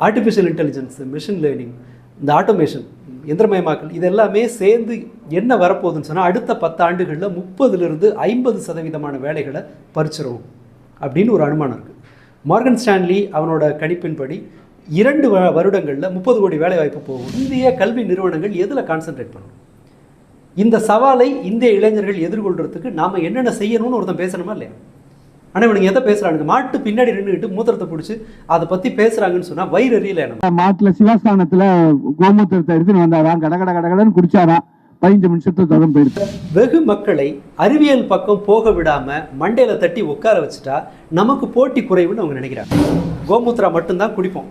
Artificial intelligence machine learning இந்த automation எந்திரமயமாக்கல் இது எல்லாமே சேர்ந்து என்ன வரப்போகுதுன்னு சொன்னால் அடுத்த பத்து ஆண்டுகளில் முப்பதுலேருந்து ஐம்பது சதவீதமான வேலைகளை பறிச்சிரும் அப்படின்னு ஒரு அனுமானம் இருக்குது மார்கன் ஸ்டான்லி அவனோட கணிப்பின்படி இரண்டு வ வருடங்களில் முப்பது கோடி வேலை வாய்ப்பு போகும். இந்திய கல்வி நிறுவனங்கள் எதில் கான்சென்ட்ரேட் பண்ணணும் இந்த சவாலை இந்திய இளைஞர்கள் எதிர்கொள்கிறதுக்கு நாம் என்னென்ன செய்யணும்னு ஒருத்தன் பேசணுமா இல்லையா? ஆனால் இவனுங்க எதை பேசுகிறானுங்க மாட்டு பின்னாடி நின்றுக்கிட்டு மூத்திரத்தை பிடிச்சி அதை பற்றி பேசுகிறாங்கன்னு சொன்னால் வயிறு எரியல நம்ம மாட்டுல சிவஸ்தானத்துல கோமூத்திரத்தை எடுத்துன்னு வந்தாராம். கட கட கடகடன்னு குடிச்சாராம். பதினஞ்சு நிமிஷத்தை தொடர்ந்து போயிடுச்சு வெகு மக்களை அறிவியல் பக்கம் போக விடாம மண்டையில தட்டி உட்கார வச்சுட்டா நமக்கு போட்டி குறைவுன்னு அவங்க நினைக்கிறாங்க. கோமூத்ரா மட்டும்தான் குடிப்போம்.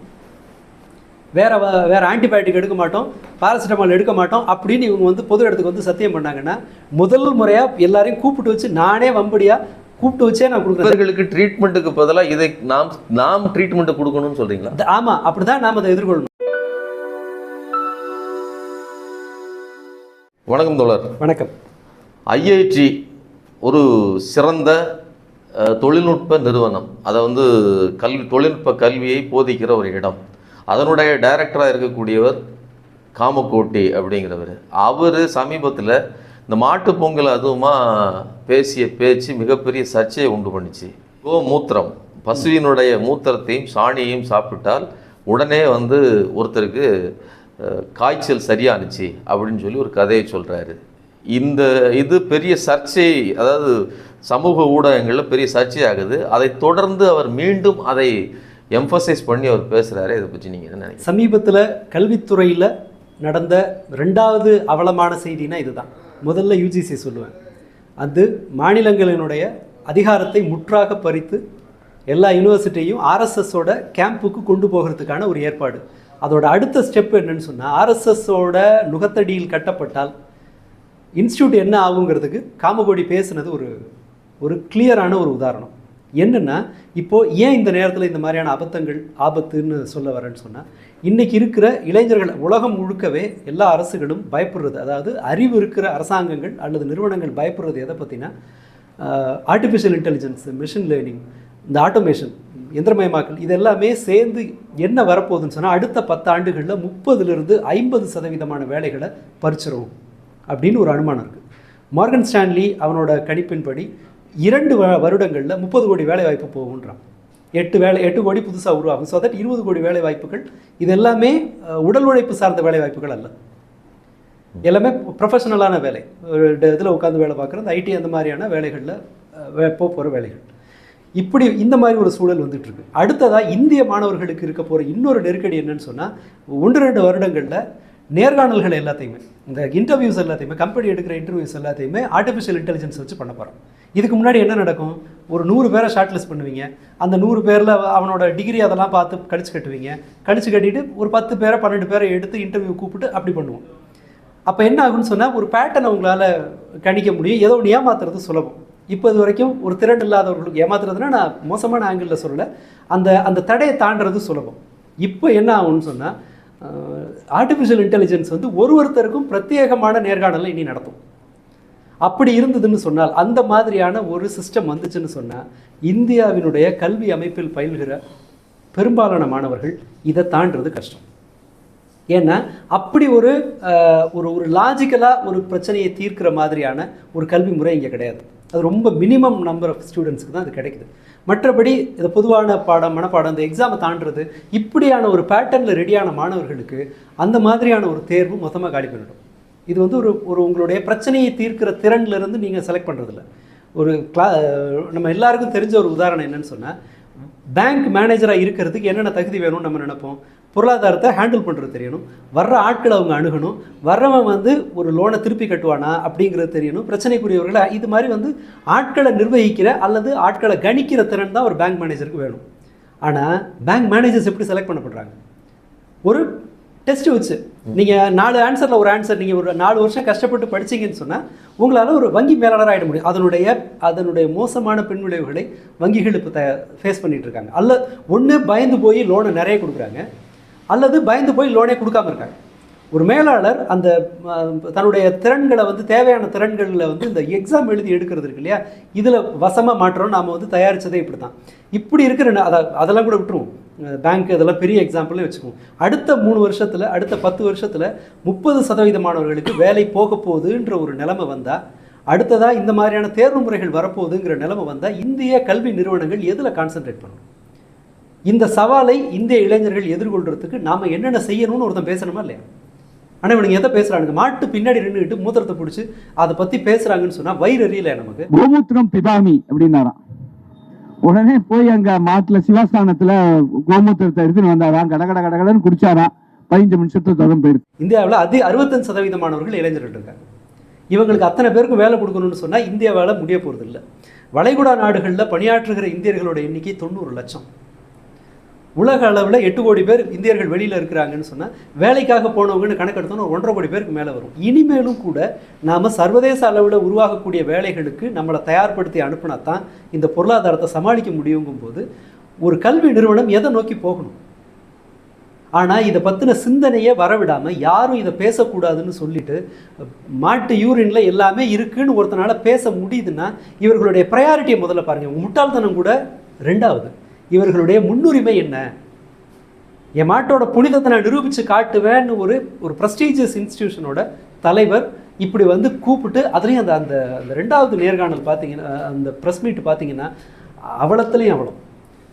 வேற வேற ஆன்டிபயோட்டிக் எடுக்க மாட்டோம் பாராசிட்டமால் எடுக்க மாட்டோம் அப்படின்னு இவங்க வந்து பொது இடத்துக்கு வந்து சத்தியம் பண்ணாங்கன்னா முதல் முறையா எல்லாரையும் கூப்பிட்டு வச்சு நானே வம்படியா கூப்பிட்டு வச்சே நான் கொடுக்குறேன். ட்ரீட்மெண்ட்டுக்கு பதிலாக இதை நாம் நாம் ட்ரீட்மெண்ட் கொடுக்கணும்னு சொல்றீங்களா? த- ஆமா அப்படிதான் நாம அதை எதிர்கொள்ளணும். வணக்கம் தோழர். வணக்கம். ஐஐடி ஒரு சிறந்த தொழில்நுட்ப நிறுவனம். அதை வந்து கல்வி தொழில்நுட்ப கல்வியை போதிக்கிற ஒரு இடம். அதனுடைய டைரக்டராக இருக்கக்கூடியவர் காமக்கோட்டி அப்படிங்கிறவர். அவர் சமீபத்தில் இந்த மாட்டு பொங்கல் அதுவுமா பேசிய பேச்சு மிகப்பெரிய சர்ச்சையை உண்டு பண்ணுச்சு. கோமூத்திரம். பசுவினுடைய மூத்திரத்தையும் சாணியையும் சாப்பிட்டால் உடனே வந்து ஒருத்தருக்கு காய்ச்சல் சரியானுச்சு அப்படின்னு சொல்லி ஒரு கதையை சொல்கிறாரு இந்த இது பெரிய சர்ச்சை அதாவது சமூக ஊடகங்களில் பெரிய சர்ச்சை ஆகுது. அதை தொடர்ந்து அவர் மீண்டும் அதை எம்ஃபசைஸ் பண்ணி அவர் பேசுகிறாரு இதை பற்றி நீங்கள் என்ன நினைக்கிறீங்க? சமீபத்தில் கல்வித்துறையில் நடந்த ரெண்டாவது அவலமான செய்தினா இதுதான். முதல்ல யூஜிசி சொல்லுவேன். அது மாநிலங்களினுடைய அதிகாரத்தை முற்றாக பறித்து எல்லா யூனிவர்சிட்டியும் ஆர்எஸ்எஸோட கேம்புக்கு கொண்டு போகிறதுக்கான ஒரு ஏற்பாடு. அதோட அடுத்த ஸ்டெப் என்னன்னு சொன்னால் ஆர்எஸ்எஸோட நுகத்தடியில் கட்டப்பட்டால் இன்ஸ்டியூட் என்ன ஆகுங்கிறதுக்கு காமகோடி பேசுனது ஒரு ஒரு கிளியரான ஒரு உதாரணம். என்னென்னா இப்போது ஏன் இந்த நேரத்தில் இந்த மாதிரியான அபத்தங்கள் ஆபத்துன்னு சொல்ல வரேன்னு சொன்னால் இன்றைக்கி இருக்கிற இளைஞர்கள் உலகம் முழுக்கவே எல்லா அரசுகளும் பயப்படுறது அதாவது அறிவு இருக்கிற அரசாங்கங்கள் அல்லது நிறுவனங்கள் பயப்படுறது எதை பற்றினா ஆர்டிஃபிஷியல் இன்டெலிஜென்ஸ் மிஷின் லேர்னிங் இந்த ஆட்டோமேஷன் எந்திரமயமாக்கல் இது எல்லாமே சேர்ந்து என்ன வரப்போகுதுன்னு சொன்னால் அடுத்த பத்து ஆண்டுகளில் முப்பதுலேருந்து ஐம்பது சதவீதமான வேலைகளை பறிச்சிரும் அப்படின்னு ஒரு அனுமானம் இருக்குது மார்கன் ஸ்டான்லி அவனோட கணிப்பின்படி இரண்டு வ- வருடங்களில் முப்பது கோடி வேலைவாய்ப்பு போகுன்றான். எட்டு வேலை எட்டு கோடி புதுசாக உருவாகும். ஸோ தட் இருபது கோடி வேலை வாய்ப்புகள் இது எல்லாமே உடல் உழைப்பு சார்ந்த வேலை வாய்ப்புகள் அல்ல. எல்லாமே ப்ரொஃபஷனலான வேலை. இதில் உட்காந்து வேலை பார்க்குற அந்த ஐடி அந்த மாதிரியான வேலைகளில் போக போகிற வேலைகள். இப்படி இந்த மாதிரி ஒரு சூழல் வந்துட்டுருக்கு. அடுத்ததாக இந்திய மாணவர்களுக்கு இருக்க போகிற இன்னொரு நெருக்கடி என்னன்னு சொன்னால் ஒன்று ரெண்டு வருடங்களில் நேர்காணல்கள் எல்லாத்தையுமே இந்த இன்டர்வியூஸ் எல்லாத்தையுமே கம்பெனி எடுக்கிற இன்டர்வியூஸ் எல்லாத்தையுமே ஆர்டிஃபிஷியல் இன்டெலிஜென்ஸ் வச்சு பண்ண போகிறோம் இதுக்கு முன்னாடி என்ன நடக்கும்? ஒரு நூறு பேரை ஷார்ட்லிஸ்ட் பண்ணுவீங்க. அந்த நூறு பேரில் அவனோட டிகிரி அதெல்லாம் பார்த்து கழிச்சு கட்டுவீங்க. கழிச்சு கட்டிட்டு ஒரு பத்து பேரை பன்னெண்டு பேரை எடுத்து இன்டர்வியூ கூப்பிட்டு அப்படி பண்ணுவோம். அப்போ என்ன ஆகும்னு சொன்னால் ஒரு பேட்டர்னை உங்களால் கணிக்க முடியும். ஏதோ ஒன்று ஏமாத்துறது சுலபம். இப்போ இது வரைக்கும் ஒரு திறன் இல்லாதவர்களுக்கு ஏமாத்துறதுன்னா நான் மோசமான ஆங்கிளில் சொல்லலை. அந்த அந்த தடையை தாண்டுறது சுலபம். இப்போ என்ன ஆகும்னு சொன்னால் ஆர்டிஃபிஷியல் இன்டெலிஜென்ஸ் வந்து ஒரு ஒருத்தருக்கும் பிரத்யேகமான நேர்காணலை இனி நடத்தும். அப்படி இருந்ததுன்னு சொன்னால் அந்த மாதிரியான ஒரு சிஸ்டம் வந்துச்சுன்னு சொன்னால் இந்தியாவினுடைய கல்வி அமைப்பில் பயில்கிற பெரும்பாலான மாணவர்கள் இதை தாண்டுறது கஷ்டம். ஏன்னா அப்படி ஒரு ஒரு ஒரு லாஜிக்கலாக ஒரு பிரச்சனையை தீர்க்கிற மாதிரியான ஒரு கல்வி முறை இங்கே கிடையாது. அது ரொம்ப மினிமம் நம்பர் ஆஃப் ஸ்டூடெண்ட்ஸ்க்கு தான் அது கிடைக்குது. மற்றபடி இந்த பொதுவான பாடம் மனப்பாடம் இந்த எக்ஸாமை தாண்டுறது இப்படியான ஒரு பேட்டர்னில் ரெடியான மாணவர்களுக்கு அந்த மாதிரியான ஒரு தேர்வு மொத்தமாக காலி பண்ணிடும். இது வந்து ஒரு ஒரு உங்களுடைய பிரச்சனையை தீர்க்கிற திறன்லேருந்து நீங்கள் செலக்ட் பண்ணுறதில்ல ஒரு கிளா நம்ம எல்லாருக்கும் தெரிஞ்ச ஒரு உதாரணம் என்னன்னு சொன்னால் பேங்க் மேனேஜராக இருக்கிறதுக்கு என்னென்ன தகுதி வேணும்னு நம்ம நினைப்போம். பொருளாதாரத்தை ஹேண்டில் பண்ணுறது தெரியணும். வர்ற ஆட்களை அவங்க அணுகணும். வர்றவன் வந்து ஒரு லோனை திருப்பி கட்டுவானா அப்படிங்கிறது தெரியணும். பிரச்சனைக்குரியவர்களை இது மாதிரி வந்து ஆட்களை நிர்வகிக்கிற அல்லது ஆட்களை கணிக்கிற திறன் தான் ஒரு பேங்க் மேனேஜருக்கு வேணும். ஆனால் பேங்க் மேனேஜர்ஸ் எப்படி செலக்ட் பண்ணப்படுறாங்க? ஒரு டெஸ்ட் வச்சு நீங்கள் நாலு ஆன்சரில் ஒரு ஆன்சர் நீங்கள் ஒரு நாலு வருஷம் கஷ்டப்பட்டு படிச்சீங்கன்னு சொன்னால் உங்களால் ஒரு வங்கி மேலாளர் ஆகிட முடியும். அதனுடைய அதனுடைய மோசமான பின்விளைவுகளை வங்கிகள் இப்போ த ஃபேஸ் பண்ணிட்டு இருக்காங்க. அல்ல ஒன்று பயந்து போய் லோனை நிறைய கொடுக்குறாங்க. அல்லது பயந்து போய் லோனே கொடுக்காம இருக்காங்க. ஒரு மேலாளர் அந்த தன்னுடைய திறன்களை வந்து தேவையான திறன்களில் வந்து இந்த எக்ஸாம் எழுதி எடுக்கிறது இருக்கு இல்லையா? இதில் வசமாக மாற்றோம் நாம் வந்து தயாரித்ததே இப்படி தான் இப்படி இருக்கிற அதை அதெல்லாம் கூட விட்டுருவோம். பேங்க் இதெல்லாம் பெரிய எக்ஸாம்பிளே வச்சுக்கோங்க. அடுத்த மூணு வருஷத்தில் அடுத்த பத்து வருஷத்தில் முப்பது சதவீத மாணவர்களுக்கு வேலை போக போகுதுன்ற ஒரு நிலைமை வந்தால் அடுத்ததாக இந்த மாதிரியான தேர்வு முறைகள் வரப்போகுதுங்கிற நிலைமை வந்தால் இந்திய கல்வி நிறுவனங்கள் எதில் கான்சென்ட்ரேட் பண்ணணும்? இந்த சவாலை இந்திய இளைஞர்கள் எதிர்கொள்றதுக்கு நாம் என்னென்ன செய்யணும்னு ஒருத்தன் பேசணுமா இல்லையா? ஆனால் இவனுங்க எதை பேசுகிறானுங்க மாட்டு பின்னாடி நின்றுக்கிட்டு மூத்திரத்தை பிடிச்சி அதை பற்றி பேசுகிறாங்கன்னு சொன்னால் வயிறு எரியல நமக்கு? கோமூத்திரம் பிதாமி அப்படின்னாராம். உடனே போய் அங்க மாட்டுல சிவாஸ்தானத்துல கோமூத்திரத்தை எடுத்துன்னு வந்தாராம் கட கட கடகடன்னு குடிச்சாராம் பதினஞ்சு நிமிஷத்துல தொடர்ந்து போயிடுது இந்தியாவில் அதிக அறுபத்தஞ்சு சதவீதமானவர்கள் இளைஞர்கள் இருக்காங்க. இவங்களுக்கு அத்தனை பேருக்கும் வேலை கொடுக்கணும்னு சொன்னால் இந்தியாவால் முடிய போகிறது இல்லை வளைகுடா நாடுகளில் பணியாற்றுகிற இந்தியர்களோட எண்ணிக்கை தொண்ணூறு லட்சம். உலக அளவில் எட்டு கோடி பேர் இந்தியர்கள் வெளியில் இருக்கிறாங்கன்னு சொன்னால் வேலைக்காக போனவங்கன்னு கணக்கெடுத்தோன்னா ஒன்றரை கோடி பேருக்கு மேலே வரும். இனிமேலும் கூட நாம் சர்வதேச அளவில் உருவாகக்கூடிய வேலைகளுக்கு நம்மளை தயார்படுத்தி அனுப்பினா தான் இந்த பொருளாதாரத்தை சமாளிக்க முடியுங்கும் போது ஒரு கல்வி நிறுவனம் எதை நோக்கி போகணும்? ஆனால் இதை பற்றின சிந்தனையே வரவிடாமல் யாரும் இதை பேசக்கூடாதுன்னு சொல்லிட்டு மாட்டு யூரின்ல எல்லாமே இருக்குன்னு ஒருத்தனால பேச முடியுதுன்னா இவர்களுடைய ப்ரையாரிட்டியை முதல்ல பாருங்கள் முட்டாள்தனம் கூட ரெண்டாவது. இவர்களுடைய முன்னுரிமை என்ன? என் மாட்டோட புனிதத்தை நான் நிரூபித்து காட்டுவேன்னு ஒரு ஒரு ப்ரெஸ்டீஜியஸ் இன்ஸ்டிடியூஷனோட தலைவர் இப்படி வந்து கூப்பிட்டு அதுலேயும் அந்த அந்த அந்த ரெண்டாவது நேர்காணல் பார்த்தீங்கன்னா அந்த ப்ரெஸ் மீட் பார்த்தீங்கன்னா அவலத்துலேயும் அவலம்.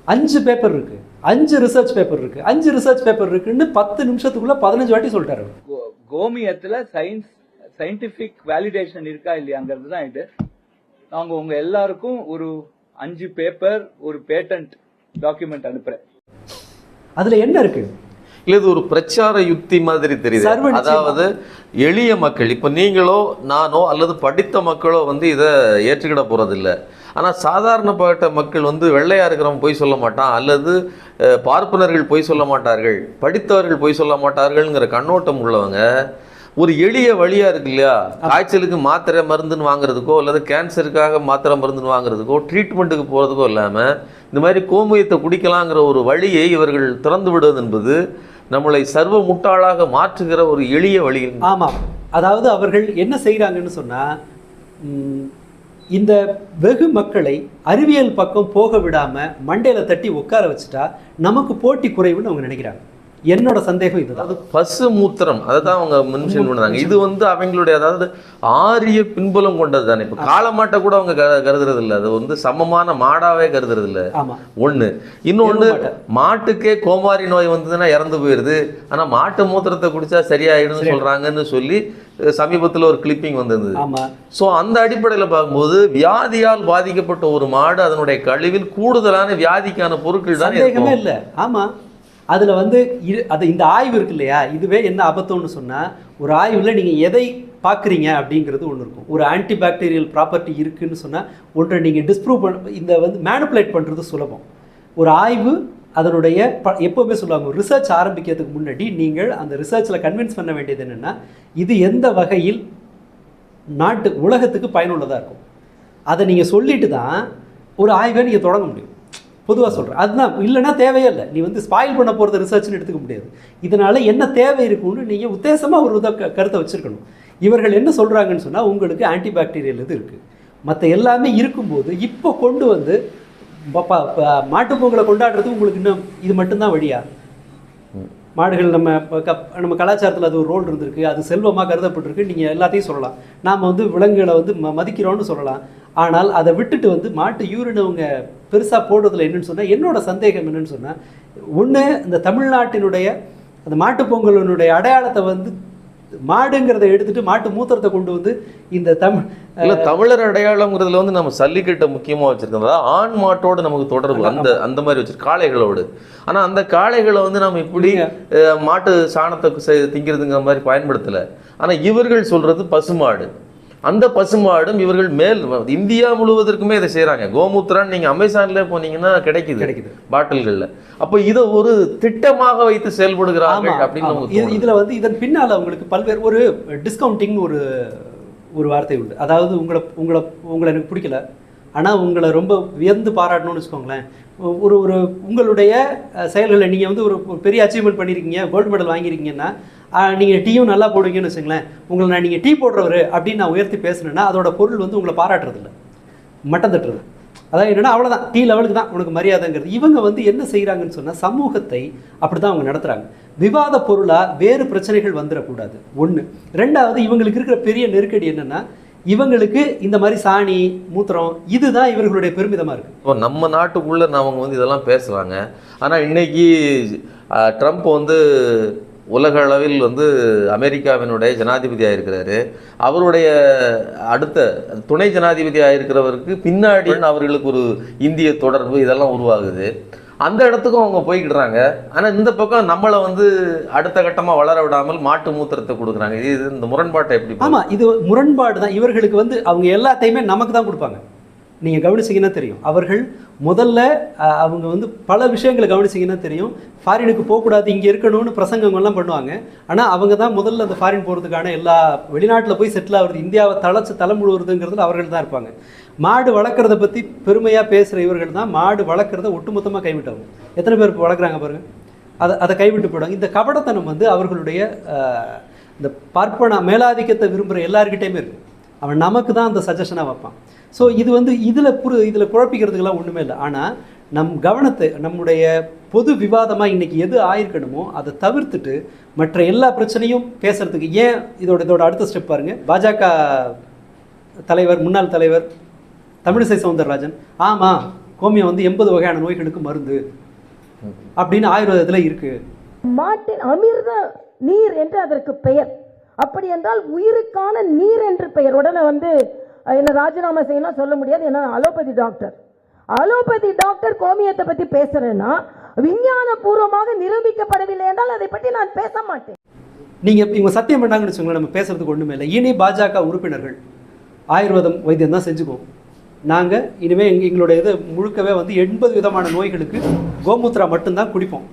அஞ்சு பேப்பர் இருக்கு. அஞ்சு ரிசர்ச் பேப்பர் இருக்கு. அஞ்சு ரிசர்ச் பேப்பர் இருக்குன்னு பத்து நிமிஷத்துக்குள்ள பதினஞ்சு வாட்டி சொல்லிட்டாரு கோ- கோமியத்துல சயின்ஸ் சயின்டிபிக் வேலிடேஷன் இருக்கா இல்லையாங்கிறது தான் இது. நாங்கள் உங்க எல்லாருக்கும் ஒரு அஞ்சு பேப்பர் ஒரு பேட்டன்ட் டாக்குமெண்ட் அனுப்புறேன். அதுல என்ன இருக்கு? இல்ல இது ஒரு பிரச்சார யுக்தி மாதிரி தெரியுது. அதாவது எளிய மக்கள் இப்ப நீங்களோ நானோ அல்லது படித்த மக்களோ வந்து இதை ஏற்றுக்கிட போறதில்ல. ஆனா சாதாரணப்பட்ட மக்கள் வந்து வெள்ளையா இருக்கிறவன் பொய் சொல்ல மாட்டான் அல்லது பார்ப்பனர்கள் பொய் சொல்ல மாட்டார்கள் படித்தவர்கள் பொய் சொல்ல மாட்டார்கள்ங்கிற கண்ணோட்டம் உள்ளவங்க ஒரு எளிய வழியாக இருக்கு இல்லையா? காய்ச்சலுக்கு மாத்திரை மருந்துன்னு வாங்குறதுக்கோ அல்லது கேன்சருக்காக மாத்திரை மருந்துன்னு வாங்குறதுக்கோ ட்ரீட்மெண்ட்டுக்கு போகிறதுக்கோ இல்லாமல் இந்த மாதிரி கோமியத்தை குடிக்கலாங்கிற ஒரு வழியை இவர்கள் திறந்து விடுவது என்பது நம்மளை சர்வ முட்டாளாக மாற்றுகிற ஒரு எளிய வழி. ஆமாம் அதாவது அவர்கள் என்ன செய்கிறாங்கன்னு சொன்னால் இந்த வெகு மக்களை அறிவியல் பக்கம் போக விடாமல் மண்டையில் தட்டி உட்கார வச்சுட்டா நமக்கு போட்டி குறைவுன்னு அவங்க நினைக்கிறாங்க. என்னோட சந்தேகம் அதாவது பசு மூத்திரம். அதை தான் அவங்க மென்ஷன் பண்ணாங்க இது வந்து அவங்களுடைய அதாவது ஆரிய பின்புலம் கொண்டது தானே. இப்போ காளமாட்டை கூட அவங்க கருதுறது இல்ல அது வந்து சமமான மாடாவே கருதுறது இல்ல ஒண்ணு. இன்னொன்னு. மாட்டுக்கே கோமாரி நோய் வந்ததுன்னா இறந்து போயிருது. ஆனா மாட்டு மூத்திரத்தை குடிச்சா சரியாயிடும்னு சொல்றாங்கன்னு சொல்லி சமீபத்துல ஒரு கிளிப்பிங் வந்திருந்தது. ஸோ அந்த அடிப்படையில் பார்க்கும்போது வியாதியால் பாதிக்கப்பட்ட ஒரு மாடு அதனுடைய கழிவில் கூடுதலான வியாதிக்கான பொருட்கள் தான் இல்லை. ஆமா. அதில் வந்து இரு- அது இந்த ஆய்வு இருக்கு இல்லையா? இதுவே என்ன அபத்தம்னு சொன்னால் ஒரு ஆய்வில் நீங்கள் எதை பார்க்குறீங்க அப்படிங்கிறது ஒன்று இருக்கும். ஒரு ஆன்டி பாக்டீரியல் ப்ராப்பர்ட்டி இருக்குதுன்னு சொன்னால் ஒன்றை நீங்கள் டிஸ்ப்ரூவ் பண்ண இந்த வந்து மேனுப்புலேட் பண்ணுறது சுலபம். ஒரு ஆய்வு அதனுடைய ப எப்போவுமே சொல்லுவாங்க ரிசர்ச் ஆரம்பிக்கிறதுக்கு முன்னாடி நீங்கள் அந்த ரிசர்ச்சில் கன்வின்ஸ் பண்ண வேண்டியது என்னென்னா இது எந்த வகையில் நாட்டு உலகத்துக்கு பயனுள்ளதாக இருக்கும். அதை நீங்கள் சொல்லிட்டு தான் ஒரு ஆய்வை நீங்கள் தொடங்க முடியும். பொதுவாக சொல்கிறேன் அதுதான் இல்லைன்னா தேவையே இல்லை. நீ வந்து ஸ்பாயில் பண்ண போகிறத ரிசர்ச்னு எடுத்துக்க முடியாது. இதனால் என்ன தேவை இருக்கும்னு நீங்கள் உத்தேசமாக ஒரு வித க- கருத்தை வச்சுருக்கணும். இவர்கள் என்ன சொல்கிறாங்கன்னு சொன்னால் உங்களுக்கு ஆன்டிபாக்டீரியல் இது இருக்குது மற்ற எல்லாமே இருக்கும்போது இப்போ கொண்டு வந்து ப- ப- மாட்டுப் பொங்கலை கொண்டாடுறது உங்களுக்கு இன்னும் இது மட்டும்தான் வழியா? மாடுகள் நம்ம கப் நம்ம கலாச்சாரத்தில் அது ஒரு ரோல் இருந்திருக்கு. அது செல்வமாக கருதப்பட்டிருக்கு. நீங்கள் எல்லாத்தையும் சொல்லலாம். நாம் வந்து விலங்குகளை வந்து ம மதிக்கிறோன்னு சொல்லலாம். ஆனால் அதை விட்டுட்டு வந்து மாட்டு யூரின் அவங்க பெருசாக போடுறதுல என்னன்னு சொன்னால் என்னோட சந்தேகம் என்னன்னு சொன்னால் ஒன்று இந்த தமிழ்நாட்டினுடைய அந்த மாட்டுப் பொங்கலினுடைய அடையாளத்தை வந்து மாடுங்கிறத எடுத்துட்டு மாட்டு மூத்திரத்தை கொண்டு வந்து இந்த தமிழ் இல்ல தமிழர் அடையாளம்ங்கிறதுல வந்து நம்ம சல்லிக்கட்டை முக்கியமா வச்சிருக்கோம் அதாவது ஆண் மாட்டோட நமக்கு தொடர்பு அந்த அந்த மாதிரி வச்சிருக்கோம் காளைகளோடு. ஆனா அந்த காளைகளை வந்து நம்ம இப்படி அஹ், மாட்டு சாணத்தை திங்கிறதுங்கிற மாதிரி பயன்படுத்தல. ஆனா இவர்கள் சொல்றது பசுமாடு. அந்த பசுமாடும் இவர்கள் மேல் இந்தியா முழுவதற்குமே இதை செய்றாங்க. கோமூத்திரான்னு நீங்க அமேசான்ல போனீங்கன்னா கிடைக்குது. கிடைக்குது. பாட்டில்கள்ல. அப்ப இதை ஒரு திட்டமாக வைத்து செயல்படுகிறார்கள் அப்படின்னு இது. இதுல வந்து இதன் பின்னால உங்களுக்கு பல்வேறு ஒரு டிஸ்கவுண்டிங்னு ஒரு ஒரு வார்த்தை உண்டு. அதாவது உங்களை உங்களை உங்களை எனக்கு பிடிக்கல. ஆனால் உங்களை ரொம்ப வியந்து பாராட்டணும்னு வச்சுக்கோங்களேன். ஒரு ஒரு உங்களுடைய செயல்களை நீங்கள் வந்து ஒரு பெரிய அச்சீவ்மெண்ட் பண்ணியிருக்கீங்க கோல்டு மெடல் வாங்கியிருக்கீங்கன்னா நீங்கள் டீயும் நல்லா போடுவீங்கன்னு வச்சுங்களேன் உங்களை நான் நீங்கள் டீ போடுறவர் அப்படின்னு நான் உயர்த்தி பேசுனேன்னா அதோட பொருள் வந்து உங்களை பாராட்டுறதில்ல. மட்டம் தட்டுறது. அதான் அவ்வளோ அவ்வளோதான் டீ லெவலுக்கு தான் உனக்கு மரியாதைங்கிறது. இவங்க வந்து என்ன செய்கிறாங்கன்னு சொன்னால் சமூகத்தை அப்படி தான் அவங்க நடத்துகிறாங்க விவாத பொருளாக வேறு பிரச்சனைகள் வந்துடக்கூடாது ஒன்று ரெண்டாவது இவங்களுக்கு இருக்கிற பெரிய நெருக்கடி என்னென்னா இவங்களுக்கு இந்த மாதிரி சாணி மூத்திரம் இதுதான் இவர்களுடைய பெருமிதமாக இருக்குது இப்போ நம்ம நாட்டுக்குள்ள அவங்க வந்து இதெல்லாம் பேசுறாங்க. ஆனால் இன்னைக்கு ட்ரம்ப் வந்து உலக அளவில் வந்து அமெரிக்காவினுடைய ஜனாதிபதியாக இருக்கிறாரு அவருடைய அடுத்த துணை ஜனாதிபதியாக இருக்கிறவருக்கு பின்னாடி அவர்களுக்கு ஒரு இந்திய தொடர்பு இதெல்லாம் உருவாகுது. அந்த இடத்துக்கும் அவங்க போய்க்கிடுறாங்க. ஆனா இந்த பக்கம் நம்மளை வந்து அடுத்த கட்டமா வளர விடாமல் மாட்டு மூத்திரத்தை கொடுக்குறாங்க. இது இந்த முரண்பாட்டை எப்படி? ஆமாம் இது முரண்பாடு தான். இவர்களுக்கு வந்து அவங்க எல்லாத்தையுமே நமக்கு தான் கொடுப்பாங்க. நீங்கள் கவனிச்சிங்கன்னா தெரியும். அவர்கள் முதல்ல அவங்க வந்து பல விஷயங்களை கவனிச்சிங்கன்னா தெரியும். ஃபாரினுக்கு போகக்கூடாது இங்கே இருக்கணும்னு பிரசங்கங்கள்லாம் பண்ணுவாங்க. ஆனால் அவங்க தான் முதல்ல அந்த ஃபாரின் போகிறதுக்கான எல்லா வெளிநாட்டில் போய் செட்டில் ஆகுறது இந்தியாவை தளச்சு தலை முழுவுறதுங்கிறதுல அவர்கள் தான் இருப்பாங்க. மாடு வளர்க்குறத பற்றி பெருமையாக பேசுகிற இவர்கள் தான் மாடு வளர்க்குறத ஒட்டுமொத்தமாக கைவிட்டவங்க. எத்தனை பேர் இப்போ வளர்க்குறாங்க பாருங்கள் அதை அதை கைவிட்டு போயிடுவாங்க. இந்த கபடத்தனம் வந்து அவர்களுடைய இந்த பார்ப்பன மேலாதிக்கத்தை விரும்புகிற எல்லாருக்கிட்டேயுமே இருக்கு. அவன் நமக்கு தான் அந்த சஜஷனாக வைப்பான். ஸோ இது வந்து இதில் புரு இதில் குழப்பிக்கிறதுக்கெல்லாம் ஒன்றுமே இல்லை. ஆனால் நம் கவனத்தை நம்முடைய பொது விவாதமாக இன்னைக்கு எது ஆயிருக்கணுமோ அதை தவிர்த்துட்டு மற்ற எல்லா பிரச்சனையும் பேசுறதுக்கு ஏன் இதோட இதோட அடுத்த ஸ்டெப் பாருங்க. பாஜக தலைவர் முன்னாள் தலைவர் தமிழிசை சவுந்தரராஜன் ஆமாம் கோமியம் வந்து எண்பது வகையான நோய்களுக்கு மருந்து அப்படின்னு ஆயுர்வேதத்தில் இருக்குது மாட்டின் அமிர்த நீர் என்று அதற்கு பெயர். அப்படி என்றால் உயிருக்கான நீர் என்று பெயர். உடனே வந்து என்ன ராஜினாமா செய்யணும் சொல்ல முடியாது. ஏன்னா அலோபதி டாக்டர். அலோபதி டாக்டர் கோமியத்தை பத்தி பேசுறேன்னா விஞ்ஞான பூர்வமாக நிரூபிக்கப்படவில்லை என்றால் அதை பற்றி நான் பேச மாட்டேன். நீங்கள் இவங்க சத்தியம் பண்ணாங்கன்னு வச்சுக்கோங்களேன் நம்ம பேசுறதுக்கு ஒன்றுமே இல்லை. இனி பாஜக உறுப்பினர்கள் ஆயுர்வேதம் வைத்தியம் தான் செஞ்சுக்குவோம். நாங்கள் இனிமேல் எங்க எங்களுடைய இது முழுக்கவே வந்து எண்பது விதமான நோய்களுக்கு கோமூத்ரா மட்டும்தான் குடிப்போம்.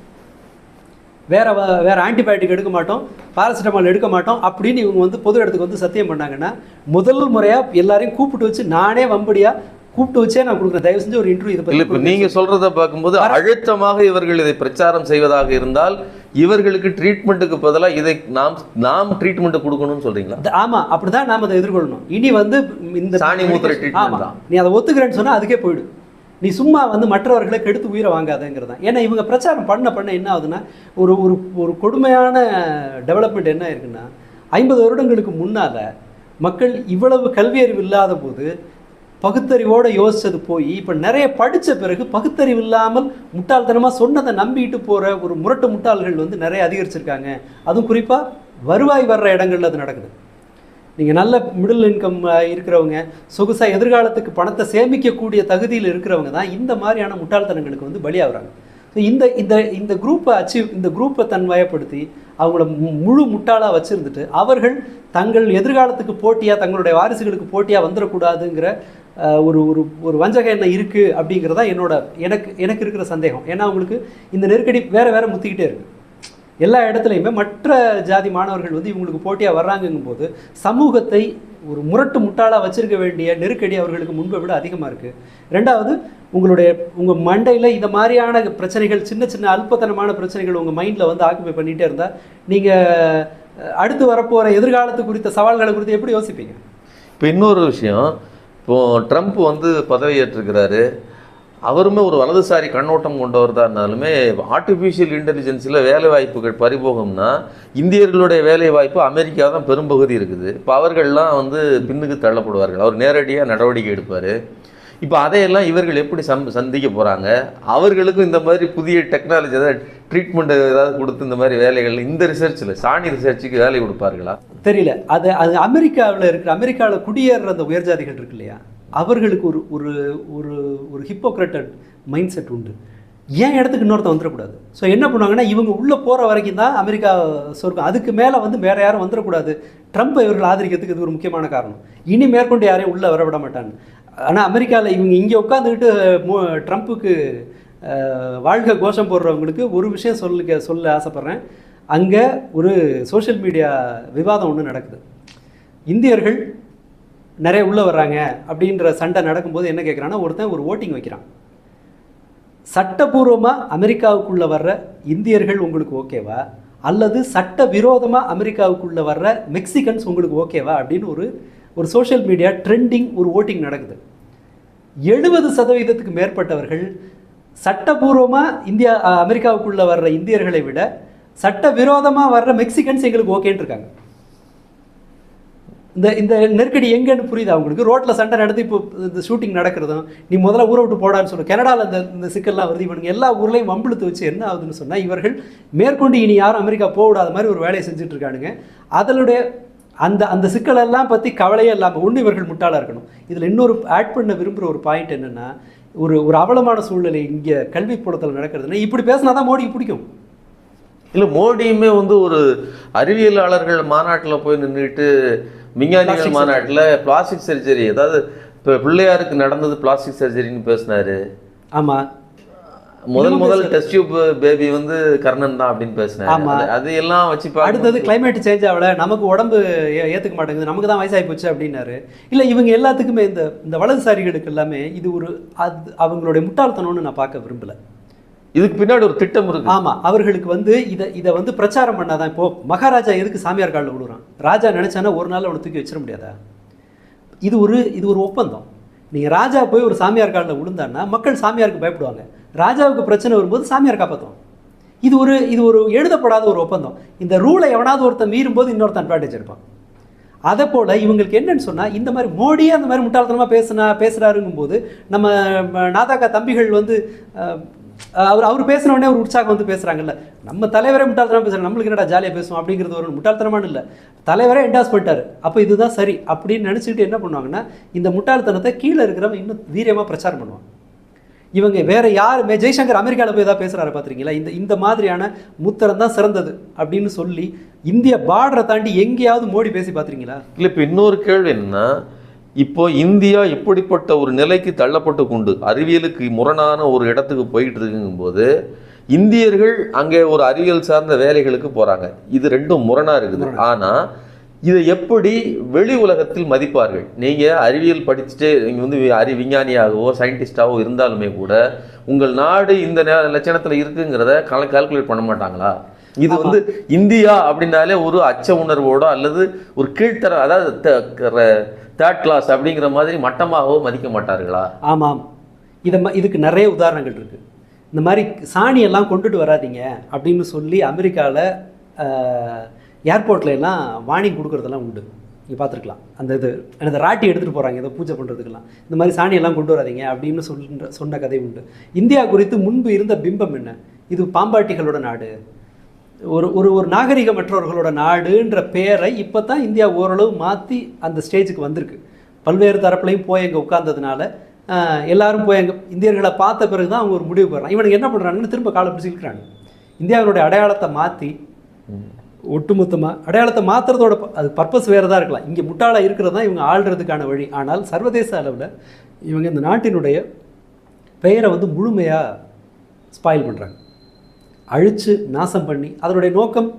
வேற வேற ஆன்டிபயோட்டிக் எடுக்க மாட்டோம் பாராசிட்டமால் எடுக்க மாட்டோம் அப்படின்னு இவங்க வந்து பொது இடத்துக்கு வந்து சத்தியம் பண்ணாங்கன்னா முதல் முறையாக எல்லாரையும் கூப்பிட்டு வச்சு நானே வம்படியா கூப்பிட்டு வச்சே நான் கொடுக்குறேன். தயவு செஞ்சு ஒரு இன்டர்வியூ இதை பற்றி நீங்க சொல்றத பார்க்கும்போது அழுத்தமாக இவர்கள் இதை பிரச்சாரம் செய்வதாக இருந்தால் இவர்களுக்கு ட்ரீட்மெண்ட்டுக்கு பதிலா இதை நாம் நாம் ட்ரீட்மெண்ட் கொடுக்கணும்னு சொல்றீங்களா த- ஆமா அப்படிதான் நாம அதை எதிர்கொள்ளணும் இனி வந்து இந்த சாணி மூத்திர ஆமா. தான். நீ அதை ஒத்துக்கிறேன்னு சொன்னா அதுக்கே போயிடு நீ சும்மா வந்து மற்றவர்களை கெடுத்து உயிரை வாங்காதங்கிறது தான் ஏன்னா இவங்க பிரச்சாரம் பண்ண பண்ண என்ன ஆகுதுன்னா ஒரு ஒரு ஒரு கொடுமையான டெவலப்மெண்ட் என்ன இருக்குன்னா ஐம்பது வருடங்களுக்கு முன்னால மக்கள் இவ்வளவு கல்வியறிவு இல்லாத போது பகுத்தறிவோடு யோசித்தது போய் இப்போ நிறைய படித்த பிறகு பகுத்தறிவு இல்லாமல் முட்டாள்தனமாக சொன்னதை நம்பிட்டு போகிற ஒரு முரட்டு முட்டாள்கள் வந்து நிறைய அதிகரிச்சிருக்காங்க. அதுவும் குறிப்பாக வருவாய் வர்ற இடங்கள்ல அது நடக்குது. நீங்கள் நல்ல மிடில் இன்கம் இருக்கிறவங்க சொகுசாக எதிர்காலத்துக்கு பணத்தை சேமிக்கக்கூடிய தகுதியில் இருக்கிறவங்க தான் இந்த மாதிரியான முட்டாள்தனங்களுக்கு வந்து பலியாகிறாங்க. ஸோ இந்த இந்த இந்த குரூப்பை அச்சீவ் இந்த குரூப்பை தன்மயப்படுத்தி அவங்கள மு- முழு முட்டாளாக வச்சுருந்துட்டு அவர்கள் தங்கள் எதிர்காலத்துக்கு போட்டியாக தங்களுடைய வாரிசுகளுக்கு போட்டியாக வந்துடக்கூடாதுங்கிற ஒரு ஒரு ஒரு வஞ்சக எண்ணம் இருக்குது அப்படிங்கிறதா என்னோட எனக்கு எனக்கு இருக்கிற சந்தேகம். ஏன்னா அவங்களுக்கு இந்த நெருக்கடி வேறு வேறு முத்திக்கிட்டே இருக்குது எல்லா இடத்துலையுமே மற்ற ஜாதி மாணவர்கள் வந்து இவங்களுக்கு போட்டியாக வர்றாங்கங்கும் போது சமூகத்தை ஒரு முரட்டு முட்டாளாக வச்சுருக்க வேண்டிய நெருக்கடி அவர்களுக்கு முன்பை விட அதிகமாக இருக்குது ரெண்டாவது உங்களுடைய உங்கள் மண்டையில் இந்த மாதிரியான பிரச்சனைகள் சின்ன சின்ன அல்பத்தனமான பிரச்சனைகள் உங்கள் மைண்டில் வந்து ஆக்குப்பை பண்ணிகிட்டே இருந்தால் நீங்கள் அடுத்து வரப்போகிற எதிர்காலத்து குறித்த சவால்களை குறித்து எப்படி யோசிப்பீங்க? இப்போ இன்னொரு விஷயம் இப்போது ட்ரம்ப் வந்து பதவியேற்றிருக்கிறாரு. அவருமே ஒரு வலதுசாரி கண்ணோட்டம் கொண்டவர் தான் இருந்தாலுமே ஆர்டிஃபிஷியல் இன்டெலிஜென்ஸில் வேலை வாய்ப்புகள் பறிபோகும்னா இந்தியர்களுடைய வேலை வாய்ப்பு அமெரிக்கா தான் பெரும்பகுதி இருக்குது. இப்போ அவர்கள்லாம் வந்து பின்னுக்கு தள்ளப்படுவார்கள். அவர் நேரடியாக நடவடிக்கை எடுப்பார். இப்போ அதையெல்லாம் இவர்கள் எப்படி சம் சந்திக்க போகிறாங்க அவர்களுக்கும் இந்த மாதிரி புதிய டெக்னாலஜி ஏதாவது ட்ரீட்மெண்ட் ஏதாவது கொடுத்து இந்த மாதிரி வேலைகள் இந்த ரிசர்ச்சில் சாணி ரிசர்ச்சுக்கு வேலை கொடுப்பார்களா? தெரியல. அது அது அமெரிக்காவில் இருக்கிற அமெரிக்காவில் குடியேறுற அந்த உயர்ஜாதிகள் இருக்கு இல்லையா? அவர்களுக்கு ஒரு ஒரு ஒரு ஒரு ஹிப்போக்ரட்டட் மைண்ட் செட் உண்டு. ஏன் இடத்துக்கு இன்னொருத்தன் வந்துடக்கூடாது? ஸோ என்ன பண்ணுவாங்கன்னா இவங்க உள்ளே போகிற வரைக்கும் தான் அமெரிக்கா சொர்க்கம். அதுக்கு மேலே வந்து வேறு யாரும் வந்துடக்கூடாது. ட்ரம்ப் இவர்கள் ஆதரிக்கிறதுக்கு இது ஒரு முக்கியமான காரணம். இனி மேற்கொண்டு யாரையும் உள்ளே வர விட மாட்டாங்க ஆனால் அமெரிக்காவில் இவங்க இங்கே உட்காந்துக்கிட்டு மோ- ட்ரம்ப்புக்கு வாழ்க கோஷம் போடுறவங்களுக்கு ஒரு விஷயம் சொல்ல சொல்ல ஆசைப்பட்றேன். அங்கே ஒரு சோஷியல் மீடியா விவாதம் ஒன்று நடக்குது. இந்தியர்கள் நிறைய உள்ளே வர்றாங்க அப்படின்ற சண்டை நடக்கும்போது என்ன கேட்குறான்னா ஒருத்தன் ஒரு ஓட்டிங் வைக்கிறான். சட்டபூர்வமாக அமெரிக்காவுக்குள்ளே வர்ற இந்தியர்கள் உங்களுக்கு ஓகேவா? அல்லது சட்ட விரோதமாக அமெரிக்காவுக்குள்ளே வர்ற மெக்சிகன்ஸ் உங்களுக்கு ஓகேவா? அப்படின்னு ஒரு ஒரு சோஷியல் மீடியா ட்ரெண்டிங் ஒரு ஓட்டிங் நடக்குது. எழுபது சதவீதத்துக்கு மேற்பட்டவர்கள் சட்டபூர்வமாக இந்தியா அமெரிக்காவுக்குள்ளே அமெரிக்காவுக்குள்ள வர்ற இந்தியர்களை விட சட்ட விரோதமாக வர்ற மெக்சிகன்ஸ் எங்களுக்கு ஓகேன்னு இருக்காங்க. இந்த இந்த நெருக்கடி எங்கேன்னு புரியுது அவங்களுக்கு ரோட்டில் சண்டை நடத்தி இப்போ இந்த ஷூட்டிங் நடக்கிறதும் நீ முதல்ல ஊரை விட்டு போடான்னு சொல்லுவோம் கனடாவில் இந்த இந்த சிக்கல்லாம் வருது இவனுங்க எல்லா ஊர்லேயும் வம்பிழுத்து வச்சு என்ன ஆகுதுன்னு சொன்னால் இவர்கள் மேற்கொண்டு இனி யாரும் அமெரிக்கா போக விடாத மாதிரி ஒரு வேலையை செஞ்சுட்டு இருக்கானுங்க. அதனுடைய அந்த அந்த சிக்கலெல்லாம் பற்றி கவலையே இல்லாமல் ஒன்று இவர்கள் முட்டாளாக இருக்கணும். இதில் இன்னொரு ஆட் பண்ண விரும்புகிற ஒரு பாயிண்ட் என்னென்னா ஒரு ஒரு அவலமான சூழ்நிலை இங்கே கல்வி புலத்தில் நடக்கிறதுனா இப்படி பேசினா தான் மோடிக்கு பிடிக்கும். இல்ல மோடியுமே வந்து ஒரு அறிவியலாளர்கள் மாநாட்டுல போய் நின்றுட்டு விஞ்ஞானிகள் மாநாட்டுல பிளாஸ்டிக் சர்ஜரி அதாவது இப்போ பிள்ளையாருக்கு நடந்தது பிளாஸ்டிக் சர்ஜரின்னு பேசினாரு. ஆமாம் முதல் முதல் டெஸ்ட் டியூப் பேபி வந்து கர்ணன் தான் அப்படின்னு பேசினாரு. ஆமா. அது- எல்லாம் வச்சு அடுத்தது climate சேஞ்ச் ஆகல நமக்கு உடம்பு ஏத்துக்க மாட்டேங்குது நமக்கு தான் வயசாகி போச்சு அப்படின்னாரு. இல்ல இவங்க எல்லாத்துக்குமே இந்த இந்த வலதுசாரிகளுக்கு எல்லாமே இது ஒரு அது அவங்களுடைய முட்டாள்தனம்னு நான் பார்க்க விரும்பல. இதுக்கு பின்னாடி ஒரு திட்டம் இருக்கு. ஆமா அவர்களுக்கு வந்து இதை இதை வந்து பிரச்சாரம் பண்ணாதான் இப்போ மகாராஜா எதுக்கு சாமியார் காலில் விடுறான் ராஜா நினைச்சானா ஒரு நாள் அவனை தூக்கி வச்சிட முடியாதா? இது ஒரு இது ஒரு ஒப்பந்தம். நீங்க ராஜா போய் ஒரு சாமியார் காலில் விழுந்தான்னா மக்கள் சாமியாருக்கு பயப்படுவாங்க. ராஜாவுக்கு பிரச்சனை வரும்போது சாமியார் காப்பாற்றும் இது ஒரு இது ஒரு எழுதப்படாத ஒரு ஒப்பந்தம். இந்த ரூலை எவனாவது ஒருத்தன் மீறும்போது இன்னொருத்தன் அட்வான்டேஜ் எடுப்பான். அதை போல இவங்களுக்கு என்னன்னு சொன்னால் இந்த மாதிரி மோடியே அந்த மாதிரி முட்டாள்தனமாக பேசுனா பேசுகிறாருங்கும்போது நம்ம நாதாக்கா தம்பிகள் வந்து அவர் அவர் பேசின உடனே ஒரு உற்சாகம் வந்து பேசுகிறாங்கல்ல நம்ம தலைவரே முட்டாள்தனமாக பேசுறாங்க நம்மளுக்கு என்னடா ஜாலியாக பேசுவோம் அப்படிங்கிறது ஒரு முட்டாள்தனமான இல்லை. தலைவரே என்டாஸ் பண்ணிட்டாரு. அப்போ இதுதான் சரி அப்படின்னு நினச்சிக்கிட்டு என்ன பண்ணுவாங்கன்னா இந்த முட்டாள்தனத்தை கீழே இருக்கிறவங்க இன்னும் வீரியமாக பிரச்சாரம் பண்ணுவான். இவங்க வேற யாருமே ஜெய்சங்கர் அமெரிக்காவில் போய் ஏதாவது பேசுறாரு பார்த்துருக்கீங்களா இந்த இந்த மாதிரியான மூத்தரம் தான் சிறந்தது அப்படின்னு சொல்லி இந்திய பார்டரை தாண்டி எங்கேயாவது மோடி பேசி பார்த்துருக்கீங்களா இல்ல இப்ப இன்னொரு கேள்வி என்னன்னா இப்போ இந்தியா இப்படிப்பட்ட ஒரு நிலைக்கு தள்ளப்பட்டு கொண்டு அறிவியலுக்கு முரணான ஒரு இடத்துக்கு போயிட்டு இருக்குங்கும்போது இந்தியர்கள் அங்கே ஒரு அறிவியல் சார்ந்த வேலைகளுக்கு போறாங்க. இது ரெண்டும் முரணா இருக்குது. ஆனா இதை எப்படி வெளி உலகத்தில் மதிப்பார்கள்? நீங்க அறிவியல் படிச்சுட்டு நீங்க வந்து அறி விஞ்ஞானியாகவோ சயின்டிஸ்டாவோ இருந்தாலுமே கூட உங்கள் நாடு இந்த லட்சணத்துல இருக்குங்கிறத கால்குலேட் பண்ண மாட்டாங்களா? இது வந்து இந்தியா அப்படின்னாலே ஒரு அச்ச உணர்வோட அல்லது ஒரு கீழ்த்தர அதாவது தேர்ட் கிளாஸ் அப்படிங்கிற மாதிரி மட்டமாகவோ மதிக்க மாட்டார்களா? ஆமாம். இதை இதுக்கு நிறைய உதாரணங்கள் இருக்குது இந்த மாதிரி சாணி எல்லாம் கொண்டுட்டு வராதீங்க அப்படின்னு சொல்லி அமெரிக்காவில் ஏர்போர்ட்ல எல்லாம் வாணி கொடுக்குறதெல்லாம் உண்டு. நீங்கள் பார்த்துருக்கலாம். அந்த இது அந்த ராட்டி எடுத்துகிட்டு போகிறாங்க ஏதோ பூஜை பண்ணுறதுக்கெல்லாம் இந்த மாதிரி சாணியெல்லாம் கொண்டு வராதீங்க அப்படின்னு சொல்ற சொன்ன கதை உண்டு. இந்தியா குறித்து முன்பு இருந்த பிம்பம் என்ன? இது பாம்பாட்டிகளோட நாடு. ஒரு ஒரு ஒரு நாகரிகமற்றவர்களோட நாடுன்ற பேரை இப்போ தான் இந்தியா ஓரளவு மாற்றி அந்த ஸ்டேஜுக்கு வந்திருக்கு. பல்வேறு தரப்புலையும் போய் அங்கே உட்கார்ந்ததுனால எல்லாரும் போய் அங்கே இந்தியர்களை பார்த்த பிறகு தான் அவங்க ஒரு முடிவு போடுறாங்க இவனுக்கு என்ன பண்ணுறாங்கன்னு திரும்ப காலை பிடிச்சி இந்தியாவினுடைய அடையாளத்தை மாற்றி ஒட்டுமொத்தமாக அடையாளத்தை மாற்றுறதோட அது பர்பஸ் வேறு தான் இருக்கலாம். இங்கே முட்டாளாக இருக்கிறது தான் இவங்க ஆள்றதுக்கான வழி. ஆனால் சர்வதேச அளவில் இவங்க இந்த நாட்டினுடைய பெயரை வந்து முழுமையாக ஸ்பாயில் பண்ணுறாங்க அழிச்சு நாசம் பண்ணி அதனுடைய நோக்கம்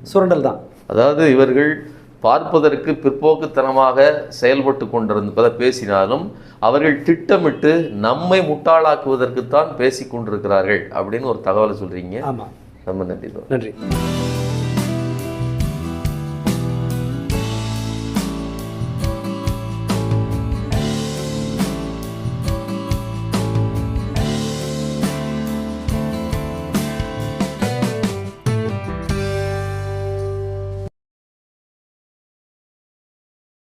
சுரண்டல் தான். அதாவது இவர்கள் பார்ப்பதற்கு பிற்போக்குத்தனமாக செயல்பட்டு கொண்டிருப்பதை பேசினாலும் அவர்கள் திட்டமிட்டு நம்மை முட்டாளாக்குவதற்குத்தான் பேசிக் கொண்டிருக்கிறார்கள் அப்படின்னு ஒரு தகவலை சொல்றீங்க. ஆமாம் ரொம்ப நன்றி. நன்றி.